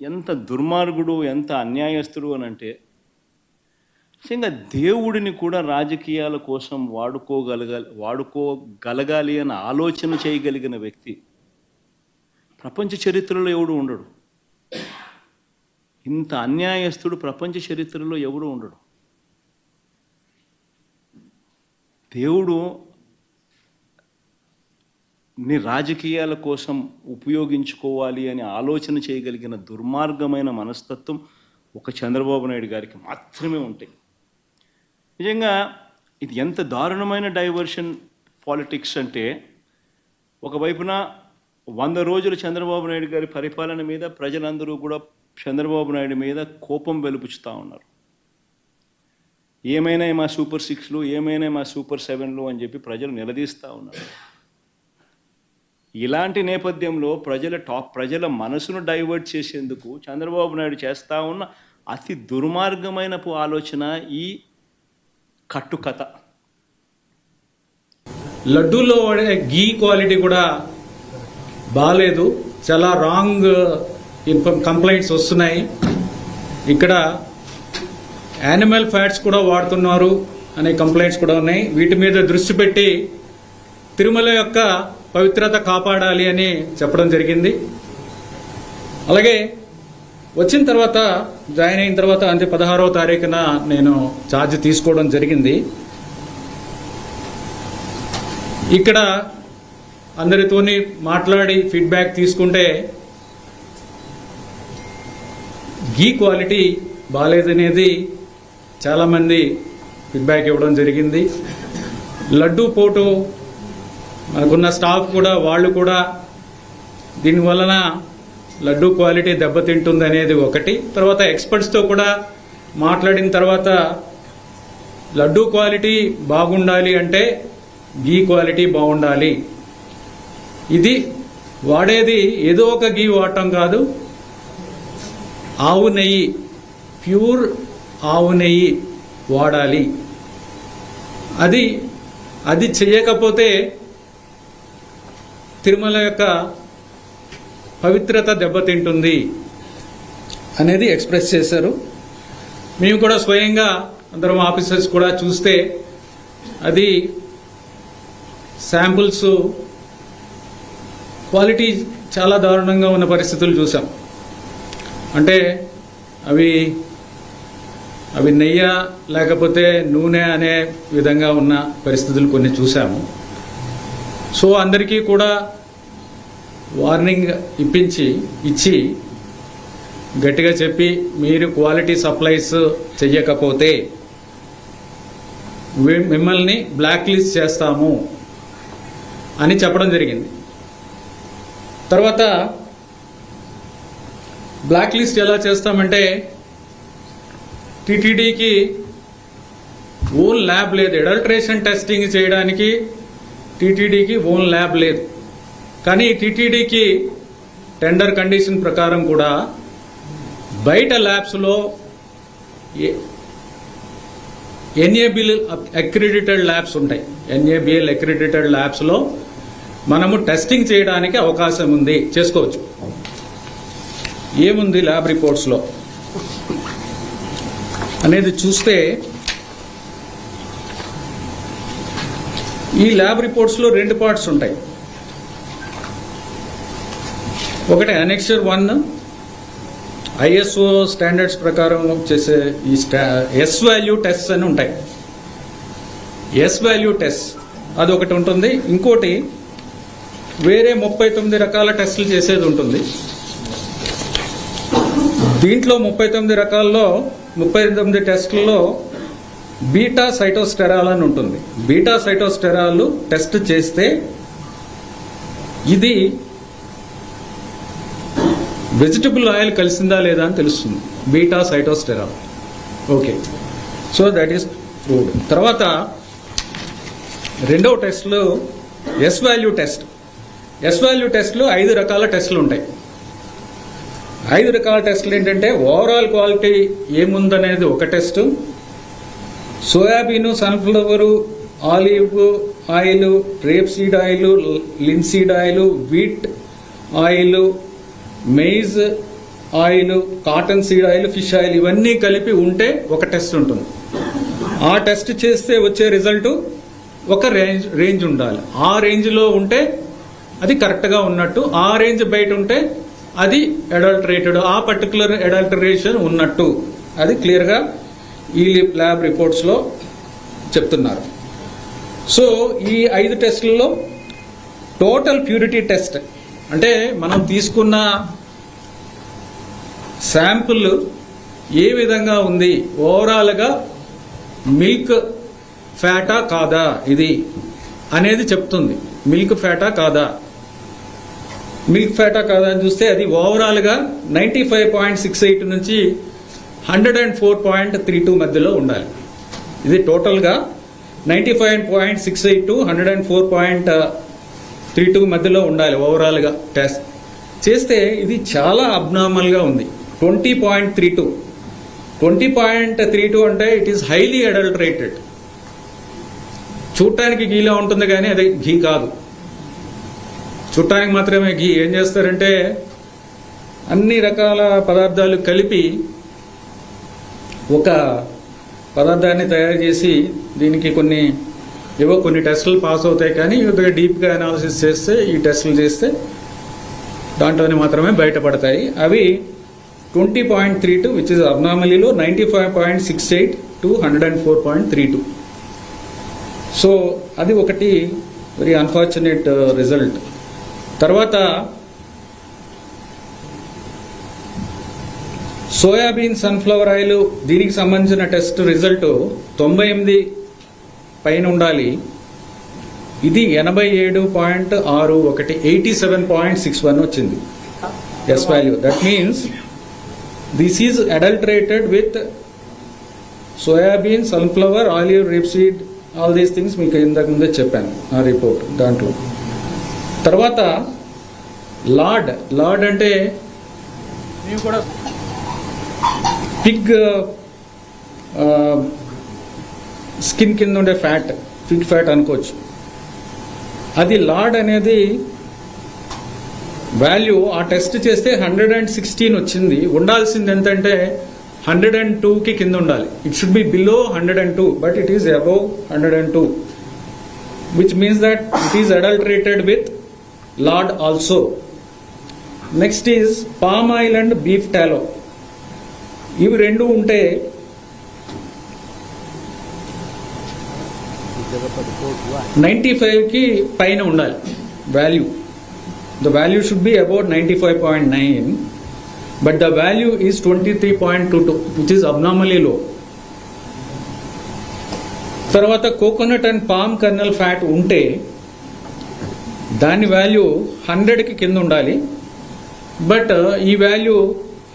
ఎంత దుర్మార్గుడు ఎంత అన్యాయస్తుడు అని అంటే నిజంగా దేవుడిని కూడా రాజకీయాల కోసం వాడుకోగలగాలి వాడుకోగలగాలి అని ఆలోచన చేయగలిగిన వ్యక్తి ప్రపంచ చరిత్రలో ఎవడు ఉండడు. ఇంత అన్యాయస్తుడు ప్రపంచ చరిత్రలో ఎవడు ఉండడు. దేవుడు ని రాజకీయాల కోసం ఉపయోగించుకోవాలి అని ఆలోచన చేయగలిగిన దుర్మార్గమైన మనస్తత్వం ఒక చంద్రబాబు నాయుడు గారికి మాత్రమే ఉంటాయి. నిజంగా ఇది ఎంత దారుణమైన డైవర్షన్ పాలిటిక్స్ అంటే ఒకవైపున వంద రోజులు చంద్రబాబు నాయుడు గారి పరిపాలన మీద ప్రజలందరూ కూడా చంద్రబాబు నాయుడు మీద కోపం వెలుపుచుతూ ఉన్నారు. ఏమైనా మా సూపర్ సిక్స్లు ఏమైనా మా సూపర్ సెవెన్లు అని చెప్పి ప్రజలు నిలదీస్తూ ఉన్నారు. ఇలాంటి నేపథ్యంలో ప్రజల టాప్ ప్రజల మనసును డైవర్ట్ చేసేందుకు చంద్రబాబు నాయుడు చేస్తూ ఉన్న అతి దుర్మార్గమైన ఆలోచన ఈ కట్టుకథ. లడ్డూలో వాడే గీ క్వాలిటీ కూడా బాగాలేదు చాలా రాంగ్ ఇన్ఫర్మ్ కంప్లైంట్స్ వస్తున్నాయి. ఇక్కడ యానిమల్ ఫ్యాట్స్ కూడా వాడుతున్నారు అనే కంప్లైంట్స్ కూడా ఉన్నాయి. వీటి మీద దృష్టి పెట్టి తిరుమల యొక్క పవిత్రత కాపాడాలి అని చెప్పడం జరిగింది. అలాగే వచ్చిన తర్వాత జాయిన్ అయిన తర్వాత అంటే పదహారవ తారీఖున నేను ఛార్జ్ తీసుకోవడం జరిగింది. ఇక్కడ అందరితోని మాట్లాడి ఫీడ్బ్యాక్ తీసుకుంటే గీ క్వాలిటీ బాగాలేదనేది చాలామంది ఫీడ్బ్యాక్ ఇవ్వడం జరిగింది. లడ్డూ పోటు మనకున్న స్టాఫ్ కూడా వాళ్ళు కూడా దీని వలన లడ్డు క్వాలిటీ దెబ్బతింటుంది అనేది ఒకటి. తర్వాత ఎక్స్పర్ట్స్తో కూడా మాట్లాడిన తర్వాత లడ్డు క్వాలిటీ బాగుండాలి అంటే గీ క్వాలిటీ బాగుండాలి. ఇది వాడేది ఏదో ఒక గీ వాడటం కాదు. ఆవు నెయ్యి ప్యూర్ ఆవు నెయ్యి వాడాలి. అది అది చేయకపోతే తిరుమల యొక్క పవిత్రత దెబ్బతింటుంది అనేది ఎక్స్ప్రెస్ చేశారు. మేము కూడా స్వయంగా అందరం ఆఫీసర్స్ కూడా చూస్తే అది శాంపుల్స్ క్వాలిటీ చాలా దారుణంగా ఉన్న పరిస్థితులు చూసాం. అంటే అవి అవి నెయ్య లేకపోతే నూనె అనే విధంగా ఉన్న పరిస్థితులు కొన్ని చూసాము. సో అందరికీ కూడా వార్నింగ్ ఇప్పించి ఇచ్చి గట్టిగా చెప్పి మీరు క్వాలిటీ సప్లైస్ చెయ్యకపోతే మిమ్మల్ని బ్లాక్ లిస్ట్ చేస్తాము అని చెప్పడం జరిగింది. తర్వాత బ్లాక్ లిస్ట్ ఎలా చేస్తామంటే టీటీడీకి ఓన్ ల్యాబ్ లేదు. అడల్ట్రేషన్ టెస్టింగ్ చేయడానికి టీటీడీకి ఓన్ ల్యాబ్ లేదు. కానీ టీటీడీకి టెండర్ కండిషన్ ప్రకారం కూడా బయట ల్యాబ్స్లో ఎన్ఏబిఎల్ అక్రిడిటెడ్ ల్యాబ్స్ ఉంటాయి. ఎన్ఏబిఎల్ అక్రిడిటెడ్ ల్యాబ్స్లో మనము టెస్టింగ్ చేయడానికి అవకాశం ఉంది. చేసుకోవచ్చు. ఏముంది ల్యాబ్ రిపోర్ట్స్లో? అనేది చూస్తే ఈ ల్యాబ్ రిపోర్ట్స్లో రెండు పార్ట్స్ ఉంటాయి. ఒకటి అనెక్చర్ వన్ ఐఎస్ఓ స్టాండర్డ్స్ ప్రకారం చేసే ఈ స్టా ఎస్ వాల్యూ టెస్ట్ అని ఉంటాయి. ఎస్ వాల్యూ టెస్ట్ అది ఒకటి ఉంటుంది. ఇంకోటి వేరే ముప్పై తొమ్మిది రకాల టెస్టులు చేసేది ఉంటుంది. దీంట్లో ముప్పై తొమ్మిది రకాల్లో ముప్పై తొమ్మిది టెస్టుల్లో బీటా సైటోస్టెరాల్ అని ఉంటుంది. బీటా సైటోస్టెరాల్ టెస్ట్ చేస్తే ఇది వెజిటబుల్ ఆయిల్ కలిసిందా లేదా అని తెలుస్తుంది. Beta sitosterol okay. So that is proved తర్వాత రెండవ టెస్ట్లో S value test S value టెస్ట్లో ఐదు రకాల టెస్టులు ఉంటాయి. ఐదు రకాల టెస్టులు ఏంటంటే ఓవరాల్ క్వాలిటీ ఏముందనేది ఒక test soybean sunflower olive oil rapeseed oil linseed oil wheat oil maize oil cottonseed oil fish oil ఇవన్నీ కలిపి ఉంటే ఒక టెస్ట్ ఉంటుంది. ఆ టెస్ట్ చేస్తే వచ్చే రిజల్ట్ ఒక రేంజ్ రేంజ్ ఉండాలి. ఆ రేంజ్లో ఉంటే అది కరెక్ట్గా ఉన్నట్టు ఆ రేంజ్ బయట ఉంటే అది అడల్టరేటెడ్ ఆ పర్టికులర్ అడల్టరేషన్ ఉన్నట్టు అది క్లియర్గా ఈ ల్యాబ్ రిపోర్ట్స్లో చెప్తున్నారు. సో ఈ ఐదు టెస్టులలో టోటల్ ప్యూరిటీ టెస్ట్ అంటే మనం తీసుకున్న శాంపుల్ ఏ విధంగా ఉంది? ఓవరాల్గా మిల్క్ ఫ్యాటా కాదా ఇది అనేది చెప్తుంది. మిల్క్ ఫ్యాటా కాదా? మిల్క్ ఫ్యాటా కాదా అని చూస్తే అది ఓవరాల్గా ninety five point six eight నుంచి hundred and four point three two మధ్యలో ఉండాలి. ఇది టోటల్గా ninety five point six eight to hundred and four point three two మధ్యలో ఉండాలి ఓవరాల్గా టెస్ట్. చేస్తే ఇది చాలా అబ్నార్మల్గా ఉంది. Twenty point three two. Twenty point three two అంటే ఇట్ ఈస్ హైలీ అడల్టరేటెడ్ చూడటానికి గీలా ఉంటుంది కానీ అది ఘీ కాదు. చూడటానికి మాత్రమే ఘీ ఏం చేస్తారంటే అన్ని రకాల పదార్థాలు కలిపి ఒక పదార్థాన్ని తయారు చేసి దీనికి కొన్ని ఏవో కొన్ని టెస్టులు పాస్ అవుతాయి కానీ కొద్దిగా డీప్గా అనాలిసిస్ చేస్తే ఈ టెస్టులు చేస్తే దాంట్లోనే మాత్రమే బయటపడతాయి. అవి twenty point three two which is అబ్నామలీలో ninety five point six eight to hundred and four point three two so అది ఒకటి వెరీ అన్ఫార్చునేట్ రిజల్ట్ తర్వాత సోయాబీన్ సన్ఫ్లవర్ ఆయిల్ దీనికి సంబంధించిన టెస్ట్ రిజల్ట్ తొంభై ఎనిమిది పైన ఉండాలి. ఇది ఎనభై ఏడు పాయింట్ ఆరు ఒకటి eighty seven point six one వచ్చింది. S value that means this is adulterated with soybean sunflower olive rapeseed all these things మీకు ఇంతకు ముందే చెప్పాను ఆ రిపోర్ట్ దాంట్లో. తర్వాత లార్డ్ లార్డ్ అంటే పిగ్ స్కిన్ కింద ఉండే ఫ్యాట్ పిగ్ ఫ్యాట్ అనుకోవచ్చు. అది లార్డ్ అనేది వాల్యూ ఆ టెస్ట్ చేస్తే హండ్రెడ్ అండ్ సిక్స్టీన్ వచ్చింది. ఉండాల్సింది ఎంతంటే హండ్రెడ్ అండ్ టూకి కింద ఉండాలి. It should be below hundred and two but it is above hundred and two which means that it is adulterated with lard also next is palm oil and beef tallow ఇవి రెండు ఉంటే ninety ఫైవ్కి పైన ఉండాలి. Value the value should be about ninety five point nine but the value is twenty three point two two which is abnormally లో తర్వాత coconut and palm kernel fat ఉంటే దాని వాల్యూ హండ్రెడ్కి కింద ఉండాలి. బట్ ఈ వాల్యూ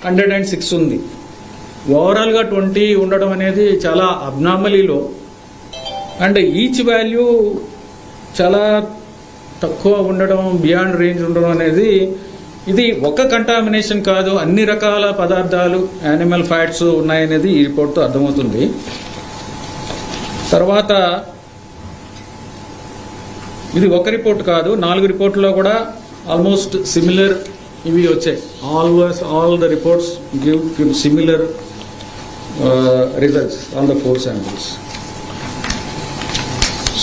హండ్రెడ్ అండ్ సిక్స్ ఉంది. ఓవరాల్గా ట్వంటీ ఉండడం అనేది చాలా అబ్నామలీలో అండ్ ఈచ్ వాల్యూ చాలా తక్కువ ఉండడం బియాండ్ రేంజ్ ఉండడం అనేది ఇది ఒక కంటామినేషన్ కాదు అన్ని రకాల పదార్థాలు యానిమల్ ఫ్యాట్స్ ఉన్నాయనేది ఈ రిపోర్ట్తో అర్థమవుతుంది. తర్వాత ఇది ఒక రిపోర్ట్ కాదు నాలుగు రిపోర్ట్లో కూడా ఆల్మోస్ట్ సిమిలర్ ఇవి వచ్చాయి. Always all the reports give similar Uh, results on the the samples.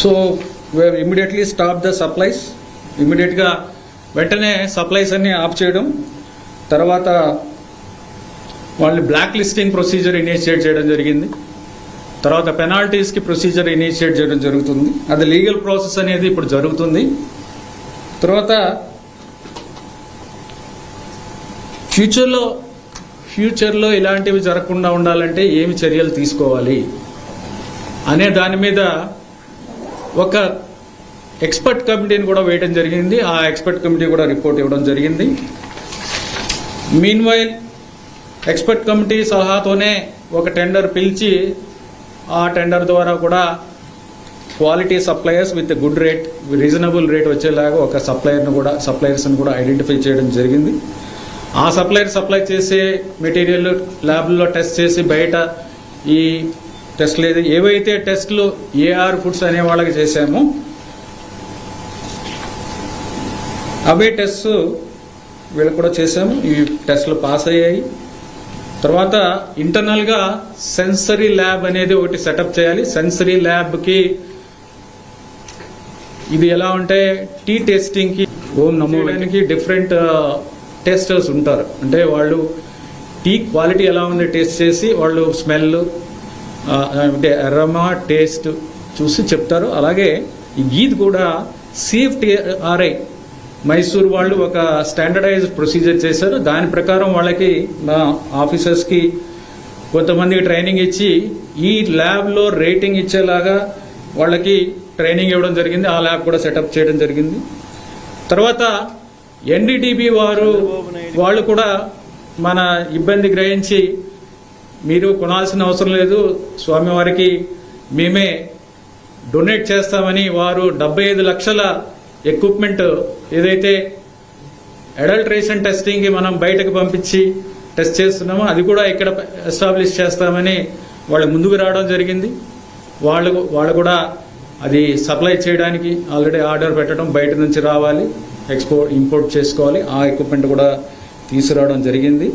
So so have immediately stop the supplies ఇమీడియట్గా వెంటనే సప్లైస్ అన్ని ఆఫ్ చేయడం. తర్వాత వాళ్ళు బ్లాక్ లిస్టింగ్ ప్రొసీజర్ ఇనిషియేట్ చేయడం జరిగింది. తర్వాత పెనాల్టీస్కి ప్రొసీజర్ ఇనిషియేట్ చేయడం జరుగుతుంది. అది లీగల్ ప్రాసెస్ అనేది ఇప్పుడు జరుగుతుంది. తర్వాత ఫ్యూచర్లో ఫ్యూచర్లో ఇలాంటివి జరగకుండా ఉండాలంటే ఏమి చర్యలు తీసుకోవాలి అనే దాని మీద ఒక ఎక్స్పర్ట్ కమిటీని కూడా వేయడం జరిగింది. ఆ ఎక్స్పర్ట్ కమిటీ కూడా రిపోర్ట్ ఇవ్వడం జరిగింది. మీన్ వైల్ ఎక్స్పర్ట్ కమిటీ సలహాతోనే ఒక టెండర్ పిలిచి ఆ టెండర్ ద్వారా కూడా quality suppliers with good rate reasonable rate వచ్చేలాగా ఒక సప్లయర్ను కూడా సప్లయర్స్ని కూడా ఐడెంటిఫై చేయడం జరిగింది. ఆ సప్లయర్ సప్లై చేసే మెటీరియల్ ల్యాబ్లో టెస్ట్ చేసి బయట ఈ టెస్ట్ లేదు. ఏవైతే టెస్ట్లు ఏఆర్ ఫుడ్స్ అనే వాళ్ళకి చేశామో అవే టెస్ట్ వీళ్ళకి కూడా చేశాము. ఈ టెస్ట్లు పాస్ అయ్యాయి. తర్వాత ఇంటర్నల్గా సెన్సరీ ల్యాబ్ అనేది ఒకటి సెటప్ చేయాలి. సెన్సరీ ల్యాబ్కి ఇది ఎలా ఉంటే టీ టెస్టింగ్కి ఓం నమో చేయడానికి డిఫరెంట్ టెస్టర్స్ ఉంటారు. అంటే వాళ్ళు టీ క్వాలిటీ ఎలా ఉంది టేస్ట్ చేసి వాళ్ళు స్మెల్ అంటే అరమా టేస్ట్ చూసి చెప్తారు. అలాగే ఈ గీత్ కూడా సిఎఫ్టీ ఆర్ఐ మైసూర్ వాళ్ళు ఒక స్టాండర్డైజ్డ్ ప్రొసీజర్ చేశారు. దాని ప్రకారం వాళ్ళకి మా ఆఫీసర్స్కి కొంతమందికి ట్రైనింగ్ ఇచ్చి ఈ ల్యాబ్లో రేటింగ్ ఇచ్చేలాగా వాళ్ళకి ట్రైనింగ్ ఇవ్వడం జరిగింది. ఆ ల్యాబ్ కూడా సెటప్ చేయడం జరిగింది. తర్వాత ఎన్డీటీబీ వారు వాళ్ళు కూడా మన ఇబ్బంది గ్రహించి మీరు కొనాల్సిన అవసరం లేదు. స్వామివారికి మేమే డొనేట్ చేస్తామని వారు డెబ్బై ఐదు లక్షల ఎక్విప్మెంట్ ఏదైతే అడల్ట్రేషన్ టెస్టింగ్కి మనం బయటకు పంపించి టెస్ట్ చేస్తున్నామో అది కూడా ఇక్కడ ఎస్టాబ్లిష్ చేస్తామని వాళ్ళు ముందుకు రావడం జరిగింది. వాళ్ళు వాళ్ళు కూడా అది సప్లై చేయడానికి ఆల్రెడీ ఆర్డర్ పెట్టడం బయట నుంచి రావాలి. ఎక్స్పోర్ట్ ఇంపోర్ట్ చేసుకోవాలి. ఆ ఎక్విప్మెంట్ కూడా తీసుకురావడం జరిగింది.